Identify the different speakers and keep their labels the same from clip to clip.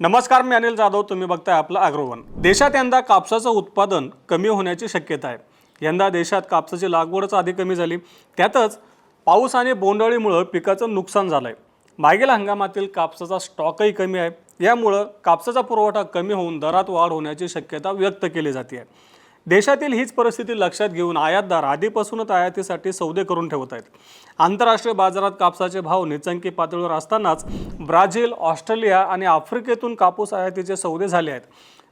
Speaker 1: नमस्कार मी अनिल जाधव. तुम्ही बघताय आपलं अग्रवन. देशात यंदा कापसाचं उत्पादन कमी होण्याची शक्यता आहे. यंदा देशात कापसाची लागवडच आधी कमी झाली. त्यातच पाऊस आणि बोंडअळीमुळं पिकाचं नुकसान झालं आहे मागील हंगामातील कापसाचा स्टॉकही कमी आहे. यामुळं कापसाचा पुरवठा कमी होऊन दरात वाढ होण्याची शक्यता व्यक्त केली जाते आहे देशातील हीच परिस्थिती लक्षात घेऊन आयातदार आधीपासूनच आयातीसाठी सौदे करून ठेवत आहेत. आंतरराष्ट्रीय बाजारात कापसाचे भाव निचंकी पातळीवर असतानाच ब्राझील ऑस्ट्रेलिया आणि आफ्रिकेतून कापूस आयातीचे सौदे झाले आहेत.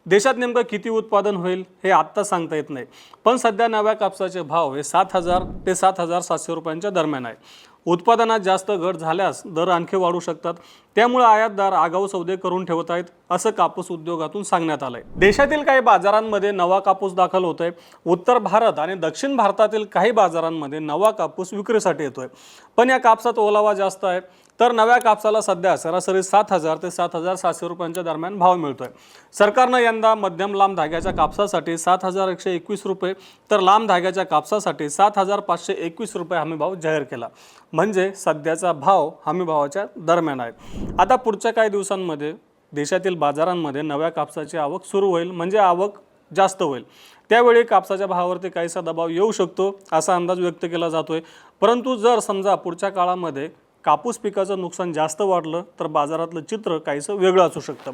Speaker 1: देशात नेमकं किती उत्पादन होईल हे आत्ता सांगता येत नाही. पण सध्या नव्या कापसाचे भाव हे सात हजार ते सात हजार सातशे रुपयांच्या दरम्यान आहे. उत्पादनात जास्त घट झाल्यास दर आणखी वाढू शकतात. त्यामुळे आयातदार आगाऊ सौदे करून ठेवत आहेत असं कापूस उद्योगातून सांगण्यात आलंय. देशातील काही बाजारांमध्ये नवा कापूस दाखल होतोय. उत्तर भारत आणि दक्षिण भारतातील काही बाजारांमध्ये नवा कापूस विक्रीसाठी येतोय. पण या कापसात ओलावा जास्त आहे. तर नव्या कापसाला सध्या सरासरी सात हजार ते सात हजार सातशे रुपयांच्या दरम्यान भाव मिळतोय. सरकारनं यंदा मध्यम लांब धाग्याच्या कापसासाठी सात हजार एकशे एकवीस रुपये तर लांब धाग्याच्या कापसासाठी सात हजार पाचशे एकवीस रुपये हमीभाव जाहीर केला. म्हणजे सध्याचा भाव हमीभावाच्या दरम्यान आहे. आता पुढच्या काही दिवसांमध्ये देशातील बाजारांमध्ये नव्या कापसाची आवक सुरू होईल म्हणजे आवक जास्त होईल. त्यावेळी कापसाच्या भावावरती काहीसा दबाव येऊ शकतो असा अंदाज व्यक्त केला जातोय. परंतु जर समजा पुढच्या काळामध्ये कापूस पिकाचं नुकसान जास्त वाढलं तर बाजारातलं चित्र काहीसं वेगळं असू शकतं.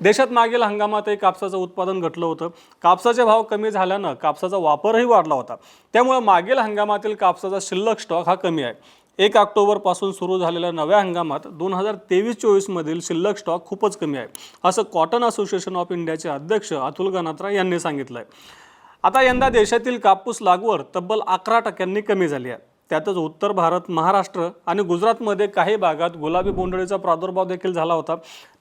Speaker 1: देशात मागील हंगामातही कापसाचं उत्पादन घटलं होतं. कापसाचे भाव कमी झाल्यानं कापसाचा वापरही वाढला होता. त्यामुळे मागील हंगामातील कापसाचा शिल्लक स्टॉक हा कमी आहे. एक ऑक्टोबरपासून सुरू झालेल्या नव्या हंगामात दोन हजार तेवीस चोवीसमधील शिल्लक स्टॉक खूपच कमी आहे असं कॉटन असोसिएशन ऑफ इंडियाचे अध्यक्ष अतुल गणात्रा यांनी सांगितलं आहे आता यंदा देशातील कापूस लागवड तब्बल अकरा टक्क्यांनी कमी झाली आहे. त्यातच उत्तर भारत महाराष्ट्र आणि गुजरातमध्ये काही भागात गुलाबी बोंडळीचा प्रादुर्भाव देखील झाला होता.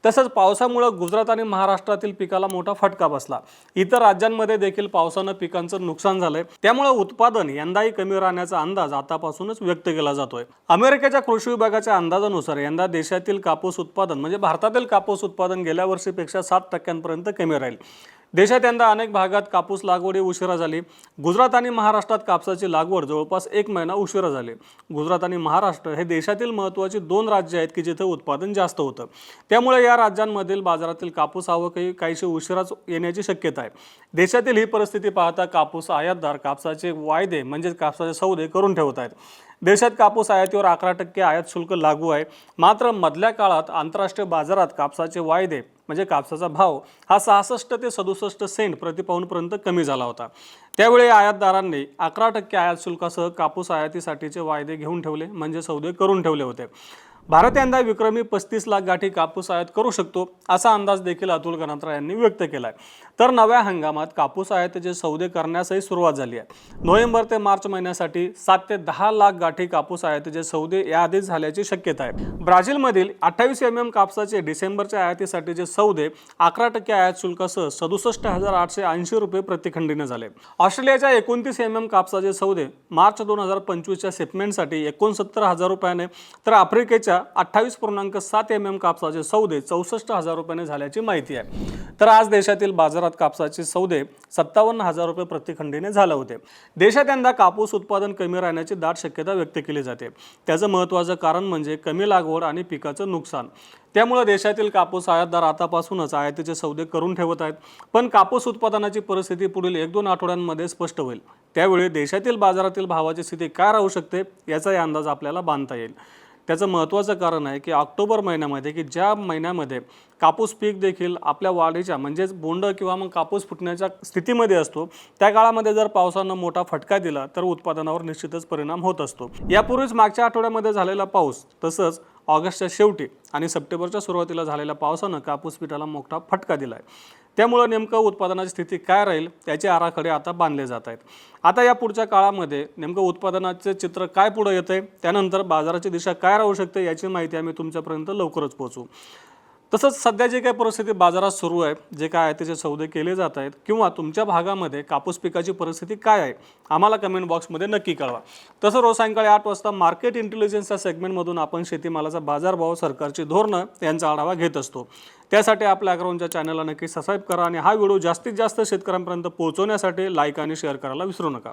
Speaker 1: तसंच पावसामुळं गुजरात आणि महाराष्ट्रातील पिकाला मोठा फटका बसला. इतर राज्यांमध्ये देखील पावसानं पिकांचं नुकसान झालंय. त्यामुळे उत्पादन यंदाही कमी राहण्याचा अंदाज आतापासूनच व्यक्त केला जातोय. अमेरिकेच्या कृषी विभागाच्या अंदाजानुसार यंदा देशातील कापूस उत्पादन म्हणजे भारतातील कापूस उत्पादन गेल्या वर्षीपेक्षा सात टक्क्यांपर्यंत कमी राहील. देशात यंदा अनेक भागात कापूस लागवडी उशिरा झाली. गुजरात आणि महाराष्ट्रात कापसाची लागवड जवळपास एक महिना उशिरा झाली. गुजरात आणि महाराष्ट्र हे देशातील महत्त्वाची दोन राज्य आहेत की जिथे उत्पादन जास्त होतं. त्यामुळे या राज्यांमधील बाजारातील कापूस आवकही काहीशी उशिराच येण्याची शक्यता आहे. देशातील ही परिस्थिती पाहता कापूस आयातदार कापसाचे वायदे म्हणजेच कापसाचे सौदे करून ठेवत आहेत. देशात कापूस आयातीवर अकरा टक्के आयात शुल्क लागू आहे. मात्र मधल्या काळात आंतरराष्ट्रीय बाजारात कापसाचे वायदे म्हणजे कापसाचा भाव हा सहासष्ट ते सदुसष्ट सेंट प्रतिपाऊंडपर्यंत कमी झाला होता. त्यावेळी आयातदारांनी अकरा टक्के आयात शुल्कासह कापूस आयातीसाठीचे वायदे घेऊन ठेवले म्हणजे सौदे करून ठेवले होते. भारत यंदा विक्रमी पस्तीस लाख गाठी कापूस आयात करू शकतो असा अंदाज देखील अतुल गणात्रा यांनी व्यक्त केला आहे तर नव्या हंगामात कापूस आयातीचे सौदे करण्यासही सुरुवात झाली आहे. नोव्हेंबर ते मार्च महिन्यासाठी सात ते दहा लाख गाठी कापूस आयातीचे सौदे याआधीच झाल्याची शक्यता आहे. ब्राझीलमधील अठ्ठावीस एम एम कापसाचे डिसेंबरच्या आयातीसाठीचे सौदे अकरा टक्के आयात शुल्कासह सदुसष्ट हजार आठशे ऐंशी रुपये प्रतिखंडीने झाले. ऑस्ट्रेलियाच्या एकोणतीस एम एम कापसाचे सौदे मार्च दोन हजार पंचवीसच्या सेपमेंटसाठी एकोणसत्तर हजार रुपयाने तर आफ्रिकेच्या अठ्ठावीस पूर्णांक सात एम एम कापसाचे सौदे चौसष्ट हजार रुपयाने झाल्याची माहिती आहे. तर आज देशातील बाजारात कापसाचे सौदे सत्तावन्न हजार रुपये प्रतिखंडीने झाले होते. देशात यंदा कापूस उत्पादन कमी राहण्याची दाट शक्यता व्यक्त केली जाते. त्याचं महत्त्वाचं कारण म्हणजे कमी लागवड आणि पिकाचं नुकसान. त्यामुळे देशातील कापूस आयातदार आतापासूनच आयातीचे सौदे करून ठेवत आहेत. पण कापूस उत्पादनाची परिस्थिती पुढील एक दोन आठवड्यांमध्ये स्पष्ट होईल. त्यावेळी देशातील बाजारातील भावाची स्थिती काय राहू शकते याचाही अंदाज आपल्याला बांधता येईल. त्याचं महत्त्वाचं कारण आहे की ऑक्टोबर महिन्यामध्ये की ज्या महिन्यामध्ये कापूस पीक देखील आपल्या वाढीच्या म्हणजेच बोंड किंवा मग कापूस फुटण्याच्या स्थितीमध्ये असतो त्या काळामध्ये जर पावसानं मोठा फटका दिला तर उत्पादनावर निश्चितच परिणाम होत असतो. यापूर्वीच मागच्या आठवड्यामध्ये झालेला पाऊस तसंच ऑगस्टच्या शेवटी आणि सप्टेंबरच्या सुरुवातीला झालेल्या पावसानं कापूस पिठाला मोठा फटका दिला आहे त्यामुळं नेमकं उत्पादनाची स्थिती काय राहील त्याचे आराखडे आता बांधले जात आहेत. आता या पुढच्या काळामध्ये नेमकं उत्पादनाचे चित्र काय पुढं येतं आहे त्यानंतर बाजाराची दिशा काय राहू शकते याची माहिती आम्ही तुमच्यापर्यंत लवकरच पोहोचू तसंच सध्या जे काही परिस्थिती बाजारात सुरू आहे जे काय आहे त्याचे सौदे केले जात आहेत किंवा तुमच्या भागामध्ये कापूस पिकाची परिस्थिती काय आहे आम्हाला कमेंट बॉक्समध्ये नक्की कळवा. तसं रोज सायंकाळी आठ वाजता मार्केट इंटेलिजन्सच्या सेगमेंटमधून आपण शेतीमालाचा बाजारभाव सरकारची धोरणं यांचा आढावा घेत असतो. त्यासाठी आपल्या अग्रवनच्या चॅनलला नक्की सबस्क्राईब करा आणि हा व्हिडिओ जास्तीत जास्त शेतकऱ्यांपर्यंत पोहोचवण्यासाठी लाईक आणि शेअर करायला विसरू नका.